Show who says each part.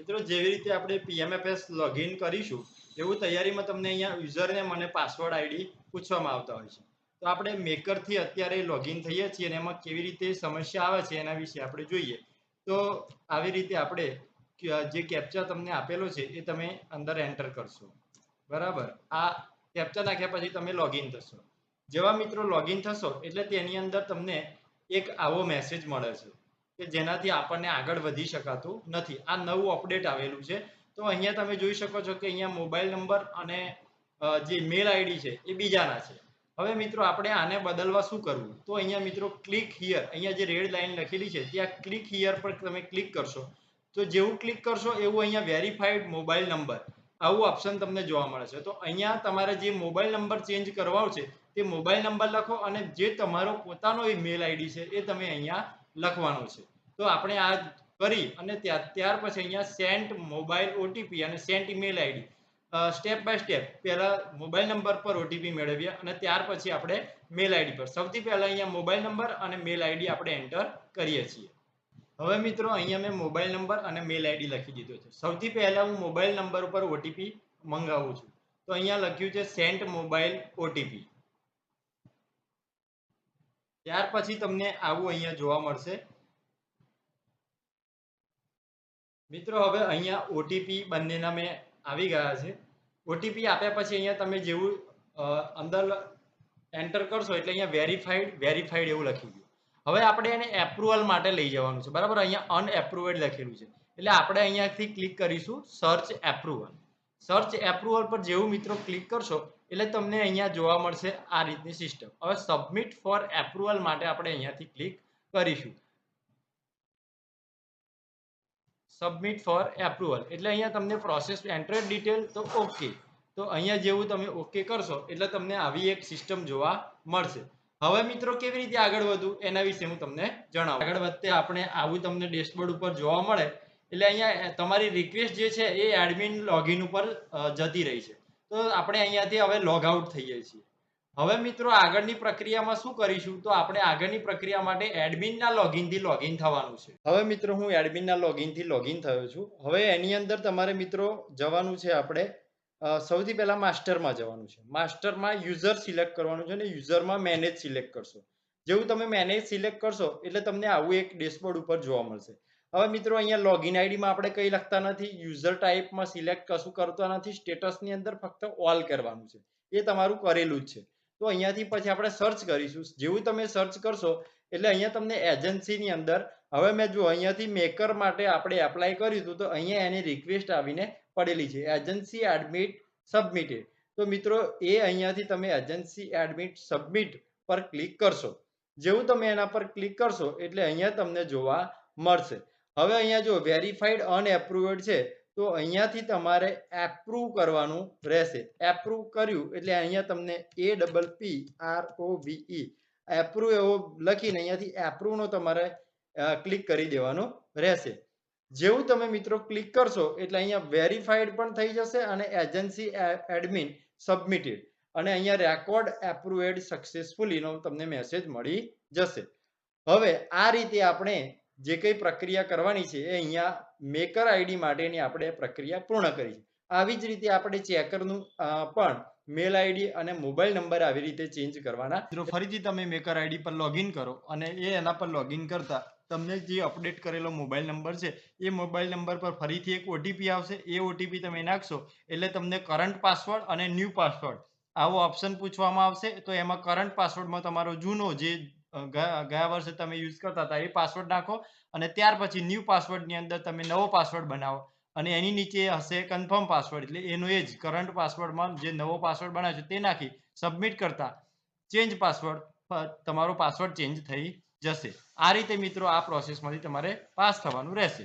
Speaker 1: મિત્રો, જેવી રીતે આપણે પીએમએફએસ લોગિન કરીશું, એવું તૈયારીમાં તમને અહીંયા યુઝરને મને પાસવર્ડ આઈડી પૂછવામાં આવતા હોય છે. તો આપણે મેકરથી અત્યારે લોગિન થઈએ છીએ અને એમાં કેવી રીતે સમસ્યા આવે છે એના વિશે આપણે જોઈએ. તો આવી રીતે આપણે જે કેપ્ચા તમને આપેલો છે એ તમે અંદર એન્ટર કરશો. બરાબર? આ કેપ્ચા નાખ્યા પછી તમે લોગિન થશો. જેવા મિત્રો લોગિન થશો એટલે તેની અંદર તમને એક આવો મેસેજ મળે છે. કે જેનાથી આપણને આગળ વધી શકાતું નથી. આ નવું અપડેટ આવેલું છે. તો અહીંયા તમે જોઈ શકો છો કે અહીંયા મોબાઈલ નંબર અને જે મેલ આઈડી છે એ બીજાના છે. હવે મિત્રો આપણે આને બદલવા શું કરવું? તો અહીંયા મિત્રો ક્લિક હિયર અહીંયા જે રેડ લાઈન લખેલી છે ત્યાં ક્લિક હિયર પર તમે ક્લિક કરશો. તો જેવું ક્લિક કરશો એવું અહીંયા વેરીફાઈડ મોબાઈલ નંબર આવું ઓપ્શન તમને જોવા મળે છે. તો અહીંયા તમારે જે મોબાઈલ નંબર ચેન્જ કરવાનો છે તે મોબાઈલ નંબર લખો અને જે તમારો પોતાનો મેલ આઈડી છે એ તમે અહીંયા લખવાનો છે. તો આપણે આ કરી અને ત્યાર પછી અહીંયા સેન્ટ મોબાઈલ ઓટીપી અને sent email ID step by step પહેલા મોબાઈલ નંબર પર ઓટીપી મેળવીએ અને ત્યાર પછી આપણે મેલ આઈડી પર. સૌથી પહેલા અહીંયા મોબાઈલ નંબર અને મેલ આઈડી આપણે એન્ટર કરીએ છીએ. હવે મિત્રો અહીંયા મેં મોબાઈલ નંબર અને મેલ આઈડી લખી દીધો છે. સૌથી પહેલા હું મોબાઈલ નંબર ઉપર ઓટીપી મંગાવું છું. તો અહીંયા લખ્યું છે સેન્ટ મોબાઈલ ઓટીપી ત્યાર પછી તમને આવું અહીંયા જોવા મળશે. મિત્રો, હવે અહીંયા ઓટીપી બંનેના મેં આવી ગયા છે. ઓટીપી આપ્યા પછી અહીંયા તમે જેવું અંદર એન્ટર કરશો એટલે અહીંયા વેરીફાઈડ વેરીફાઈડ એવું લખી ગયું. હવે આપણે એને એપ્રુવલ માટે લઈ જવાનું છે. બરાબર? અહીંયા અનએપ્રુવેડ લખેલું છે. એટલે આપણે અહીંયાથી ક્લિક કરીશું સર્ચ એપ્રુવલ સર્ચ એપ્રુવલ પર જેવું મિત્રો ક્લિક કરશો, એટલે તમને અહીંયા જોવા મળશે આ રીતની સિસ્ટમ હવે સબમિટ ફોર એપ્રુવલ માટે આપણે અહીંયાથી ક્લિક કરીશું. સબમિટ ફોર એપ્રુવલ એટલે અહીંયા તમને પ્રોસેસ એન્ટરેડ ડિટેલ તો ઓકે તો અહીંયા જેવું તમે ઓકે કરશો, એટલે તમને આવી એક સિસ્ટમ જોવા મળશે. હવે મિત્રો કેવી રીતે આગળ વધવું, એના વિશે હું તમને જણાવું. આગળ વધતે આપણે આવું તમને ડેશબોર્ડ ઉપર જોવા મળે. એટલે અહીંયા તમારી રિક્વેસ્ટ જે છે એ એડમિન લોગિન ઉપર જતી રહી છે. તો આપણે અહીંયાથી હવે લોગ આઉટ થઈએ છીએ. હવે મિત્રો આગળની પ્રક્રિયામાં શું કરીશું? તો આપણે આગળની પ્રક્રિયા માટે એડમિનના લોગિનથી લોગિન થવાનું છે. હવે મિત્રો હું એડમિનના લોગિનથી લોગિન થયો છું. હવે એની અંદર તમારે મિત્રો જવાનું છે આપણે સૌથી પહેલા માસ્ટરમાં જવાનું છે. માસ્ટરમાં યુઝર સિલેક્ટ કરવાનું છે અને યુઝરમાં મેનેજ સિલેક્ટ કરશો. જેવું તમે મેનેજ સિલેક્ટ કરશો, એટલે તમને આવું એક ડેશબોર્ડ ઉપર જોવા મળશે. હવે મિત્રો અહીંયા લોગિન આઈડીમાં આપણે કંઈ લખતા નથી. યુઝર ટાઈપમાં સિલેક્ટ કશું કરતા નથી. સ્ટેટસની અંદર ફક્ત ઓલ કરવાનું છે. એ તમારું કરેલું જ છે. તો અહીંયાથી પછી આપણે સર્ચ કરીશું. જેવું તમે સર્ચ કરશો, એટલે અહીંયા તમને એજન્સીની અંદર, હવે મેં જો અહીંયાથી મેકર માટે આપણે એપ્લાય કર્યું હતું, તો અહીંયા એની રિક્વેસ્ટ આવીને પડેલી છે. એજન્સી એડમિટ સબમિટેડ તો મિત્રો, એ અહીંયાથી તમે એજન્સી એડમિટ સબમિટ પર ક્લિક કરશો. જેવું તમે એના પર ક્લિક કરશો, એટલે અહીંયા તમને જોવા મળશે. હવે અહીંયા જો વેરીફાઈડ અનએપ્રુવડ છે તો અહીંયાથી તમારે એપ્રુવ કરવાનું રહેશે. એપ્રુવ કર્યું એટલે અહીંયા તમને A double P R O V E approve એવો લખીને અહીંયાથી એપ્રુવનો તમારે ક્લિક કરી દેવાનું રહેશે. જેવું તમે મિત્રો ક્લિક કરશો એટલે અહીંયા વેરીફાઈડ પણ થઈ જશે અને એજન્સી એડમિન સબમિટેડ અને અહીંયા રેકોર્ડ એપ્રુવેડ સક્સેસફુલીનો તમને મેસેજ મળી જશે. હવે આ રીતે આપણે જે કંઈ પ્રક્રિયા કરવાની છે એ અહીંયા મેકર આઈડી માટેની આપણે પ્રક્રિયા પૂર્ણ કરી છે. આવી જ રીતે આપણે ચેકરનું પણ મેલ આઈડી અને મોબાઈલ નંબર આવી રીતે ચેન્જ કરવાના. મિત્રો, ફરીથી તમે મેકર આઈડી પર લોગિન કરો અને એ એના પર લોગિન કરતા તમને જે અપડેટ કરેલો મોબાઈલ નંબર છે, એ મોબાઈલ નંબર પર ફરીથી એક ઓટીપી આવશે. એ ઓટીપી તમે નાખશો એટલે તમને કરંટ પાસવર્ડ અને ન્યૂ પાસવર્ડ આવો ઓપ્શન પૂછવામાં આવશે. તો એમાં કરંટ પાસવર્ડમાં તમારો જૂનો જે ગયા વર્ષે તમે યુઝ કરતા હતા એ પાસવર્ડ નાખો અને ત્યાર પછી ન્યૂ પાસવર્ડની અંદર તમે નવો પાસવર્ડ બનાવો. અને એની નીચે હશે કન્ફર્મ પાસવર્ડ એટલે એનો એ જ કરંટ પાસવર્ડમાં જે નવો પાસવર્ડ બનાવ્યો છે તે નાખી સબમિટ કરતા. ચેન્જ પાસવર્ડ તમારો પાસવર્ડ ચેન્જ થઈ જશે. આ રીતે મિત્રો આ પ્રોસેસમાંથી તમારે પાસ થવાનું રહેશે.